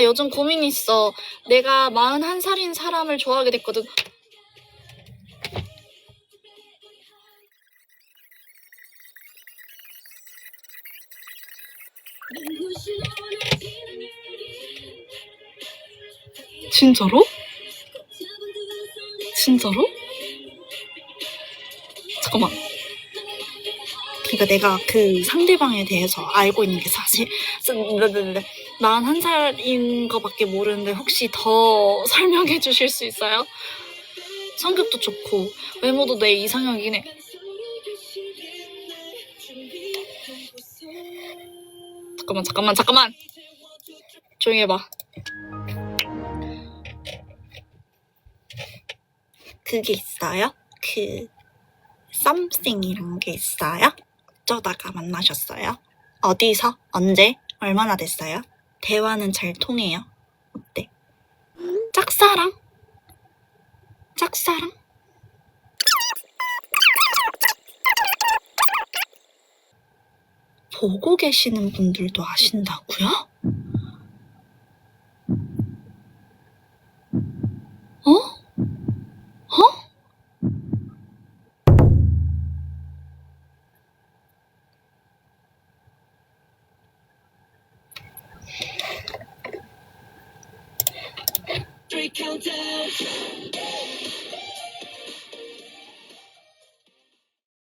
나 요즘 고민이 있어. 내가 41살인 사람을 좋아하게 됐거든. 진짜로? 진짜로? 잠깐만. 그러니까 내가 그 상대방에 대해서 알고 있는 게 사실 41살인 거밖에 모르는데 혹시 더 설명해 주실 수 있어요? 성격도 좋고 외모도 내 이상형이긴 해. 잠깐만 잠깐만 잠깐만 조용히 해봐. 그게 있어요? 그 썸씽이란 게 있어요? 어쩌다가 만나셨어요? 어디서? 언제? 얼마나 됐어요? 대화는 잘 통해요? 어때? 짝사랑? 짝사랑? 보고 계시는 분들도 아신다고요? countdown.